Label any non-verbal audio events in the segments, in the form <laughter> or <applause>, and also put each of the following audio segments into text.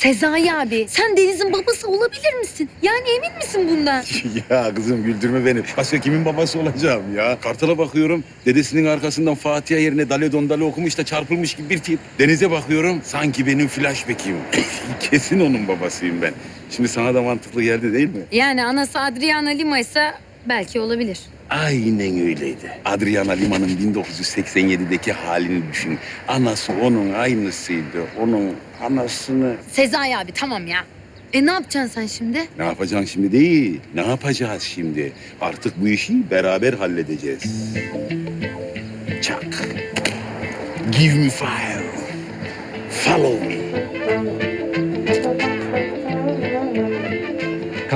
Sezai abi sen Deniz'in babası olabilir misin? Yani emin misin bundan? <laughs> ya kızım güldürme beni. Başka kimin babası olacağım ya? Kartal'a bakıyorum. Dedesinin arkasından Fatiha yerine Dale Dondale okumuş da çarpılmış gibi bir tip. Denize bakıyorum. Sanki benim flashback'im. <laughs> Kesin onun babasıyım ben. Şimdi sana da mantıklı geldi değil mi? Yani anası Adriana Lima ise belki olabilir. Aynen öyleydi. Adriana Lima'nın 1987'deki halini düşün. Anası onun aynısıydı. Onun anasını... Sezai abi tamam ya. E ne yapacaksın sen şimdi? Ne yapacaksın şimdi değil. Ne yapacağız şimdi? Artık bu işi beraber halledeceğiz. Çak. Give me fire. Follow me.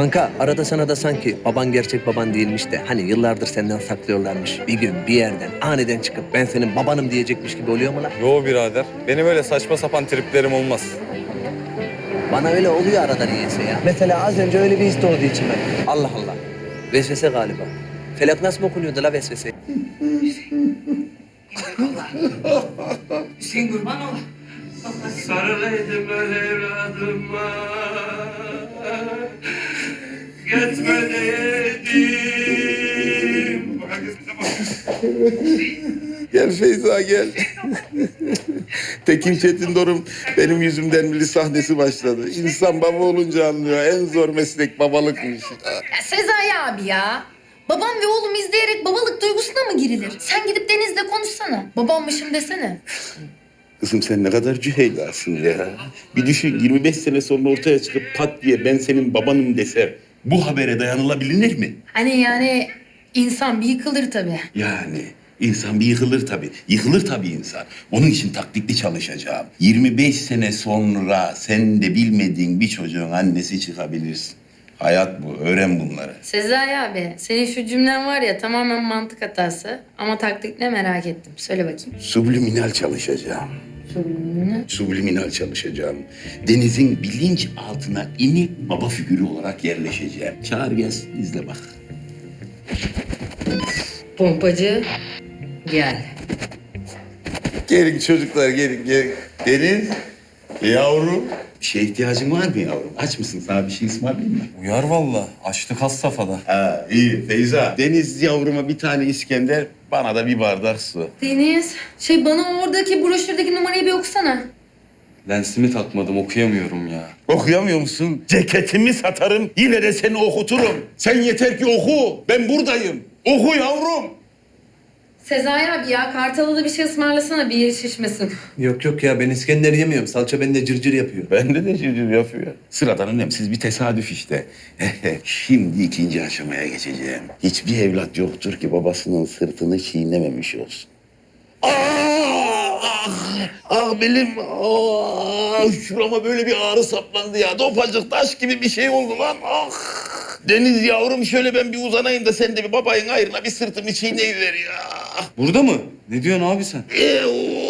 Kanka arada sana da sanki baban gerçek baban değilmiş de hani yıllardır senden saklıyorlarmış. Bir gün bir yerden aniden çıkıp ben senin babanım diyecekmiş gibi oluyor mu lan? Yo birader. Benim öyle saçma sapan triplerim olmaz. Bana öyle oluyor arada niyeyse ya. Mesela az önce öyle bir his doğdu içime. Allah Allah. Vesvese galiba. Felak nasıl mı okunuyordu la vesvese? Hüseyin kurban ola. Sarılaydım öyle evladıma Gitme dedim Gel Feyza gel. Tekin Çetin Dorum benim yüzümden milli sahnesi başladı. İnsan baba olunca anlıyor. En zor meslek babalıkmış. Ya Sezai abi ya. Babam ve oğlum izleyerek babalık duygusuna mı girilir? Sen gidip Deniz'le konuşsana. Babammışım desene. Kızım sen ne kadar cüheylasın ya. Bir düşün 25 sene sonra ortaya çıkıp pat diye ben senin babanım desem bu habere dayanılabilir mi? Hani yani insan bir yıkılır tabii. Yani insan bir yıkılır tabii. Yıkılır tabii insan. Onun için taktikli çalışacağım. 25 sene sonra sen de bilmediğin bir çocuğun annesi çıkabilirsin. Hayat bu. Öğren bunları. Sezai abi senin şu cümlen var ya tamamen mantık hatası. Ama taktik ne merak ettim. Söyle bakayım. Subliminal çalışacağım. Subliminal çalışacağım. Denizin bilinç altına inip baba figürü olarak yerleşeceğim. Çağır gelsin izle bak. Pompacı gel. Gelin çocuklar gelin gelin. Deniz yavrum. Bir şeye ihtiyacın var mı yavrum? Aç mısın? Sana bir şey ısmarlayayım mı? Uyar valla. Açlık has safhada. Ha iyi Feyza. Deniz yavruma bir tane İskender, bana da bir bardak su. Deniz şey bana oradaki broşürdeki numarayı bir okusana. Lensimi takmadım okuyamıyorum ya. Okuyamıyor musun? Ceketimi satarım, yine de seni okuturum. Sen yeter ki oku, ben buradayım. Oku yavrum. Sezai abi ya Kartal'a da bir şey ısmarlasana bir yeri şişmesin. Yok yok ya ben İskender yemiyorum. Salça bende cırcır yapıyor. Bende de civciv yapıyor. Sıradan önemsiz bir tesadüf işte. <laughs> Şimdi ikinci aşamaya geçeceğim. Hiçbir evlat yoktur ki babasının sırtını çiğnememiş olsun. Ah, ah, ah belim, ah, şurama böyle bir ağrı saplandı ya. Dopacık taş gibi bir şey oldu lan. Ah. Deniz yavrum şöyle ben bir uzanayım da sen de bir babayın ayrına bir sırtımı çiğneyiver ya. Burada mı? Ne diyorsun abi sen? Ee,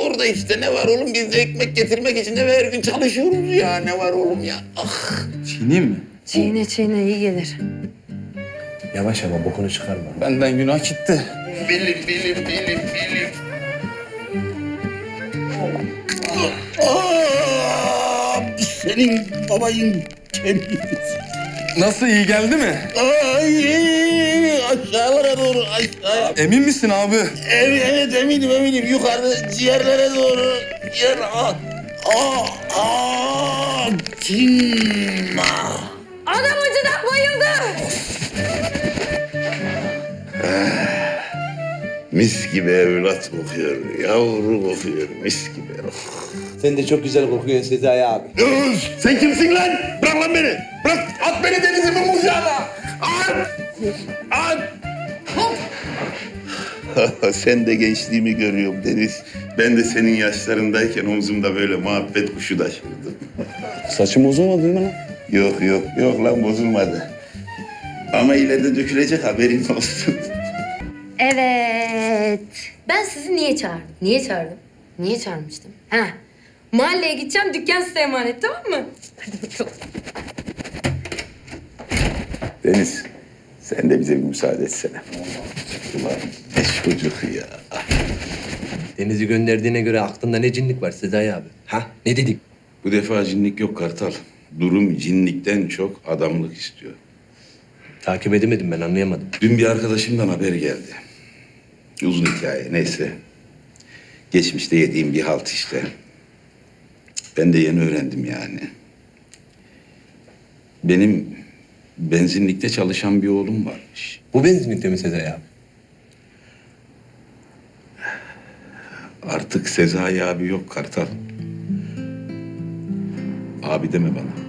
orada işte ne var oğlum biz de ekmek getirmek için de her gün çalışıyoruz ya ne var oğlum ya. Ah. Çiğneyim mi? Çiğne çiğne iyi gelir. Yavaş ama bokunu çıkarma. Benden günah gitti. Bilim bilim bilim bilim. Aa, senin babayın kemiği. Nasıl iyi geldi mi? Ay, aşağılara doğru aşağı. Emin misin abi? Evet, evet eminim eminim yukarı ciğerlere doğru. Ciğer ah. Aa, aa, cinna. Adam acıdan bayıldı. Mis gibi evlat kokuyor, yavru kokuyor, mis gibi. Sen de çok güzel kokuyorsun Sezai abi. Sen kimsin lan? Bırak lan beni. Bırak, at beni denizimin kucağına. At, at. <laughs> sen de gençliğimi görüyorum Deniz. Ben de senin yaşlarındayken omzumda böyle muhabbet kuşu taşırdım. <laughs> Saçım bozulmadı değil mi lan? Yok yok, yok lan bozulmadı. Ama ileride dökülecek haberin olsun. <laughs> Evet. Ben sizi niye çağırdım? Niye çağırdım? Niye çağırmıştım? Ha. Mahalleye gideceğim, dükkan size emanet tamam mı? Hadi bakalım. Deniz, sen de bize bir müsaade etsene. Ulan ne çocuk ya. Deniz'i gönderdiğine göre aklında ne cinlik var Sezai abi? Ha? Ne dedik? Bu defa cinlik yok Kartal. Durum cinlikten çok adamlık istiyor. Takip edemedim ben anlayamadım. Dün bir arkadaşımdan haber geldi. Uzun hikaye neyse. Geçmişte yediğim bir halt işte. Ben de yeni öğrendim yani. Benim benzinlikte çalışan bir oğlum varmış. Bu benzinlikte mi Sezai abi? Artık Sezai abi yok Kartal. Abi deme bana.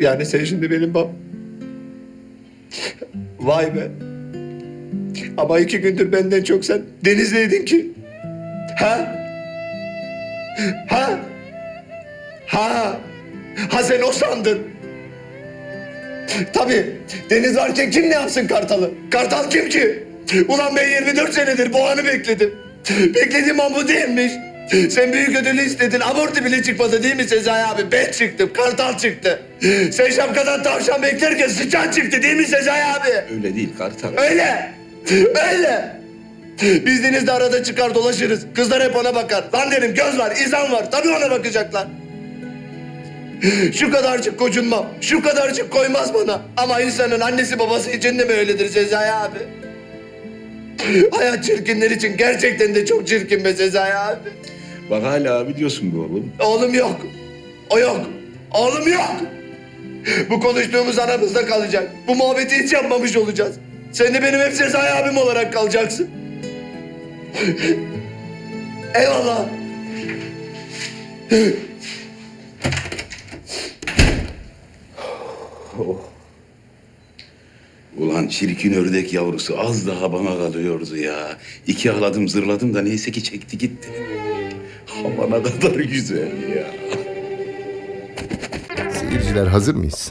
Yani sen şimdi benim bab... Vay be. Ama iki gündür benden çok sen denizdeydin ki. Ha? Ha? Ha? Ha sen o sandın. Tabii. Deniz varken kim ne yapsın Kartal'ı? Kartal kim ki? Ulan ben 24 senedir bu anı bekledim. Beklediğim an bu değilmiş. Sen büyük ödülü istedin. Abortu bile çıkmadı değil mi Sezai abi? Ben çıktım. Kartal çıktı. Sen şapkadan tavşan beklerken sıçan çıktı değil mi Sezai abi? Öyle değil Kartal. Öyle. Öyle. Biz denizde arada çıkar dolaşırız. Kızlar hep ona bakar. Lan derim göz var, izan var. Tabii ona bakacaklar. Şu kadarcık kocunmam, şu kadarcık koymaz bana. Ama insanın annesi babası için de mi öyledir Sezai abi? Hayat çirkinler için gerçekten de çok çirkin be Sezai abi. Bak hala abi diyorsun bu oğlum. Oğlum yok. O yok. Oğlum yok. Bu konuştuğumuz aramızda kalacak. Bu muhabbeti hiç yapmamış olacağız. Sen de benim hep Sezai abim olarak kalacaksın. Eyvallah. Ulan çirkin ördek yavrusu az daha bana kalıyordu ya. İki ağladım zırladım da neyse ki çekti gitti. Hava ne kadar güzel ya. Seyirciler hazır mıyız?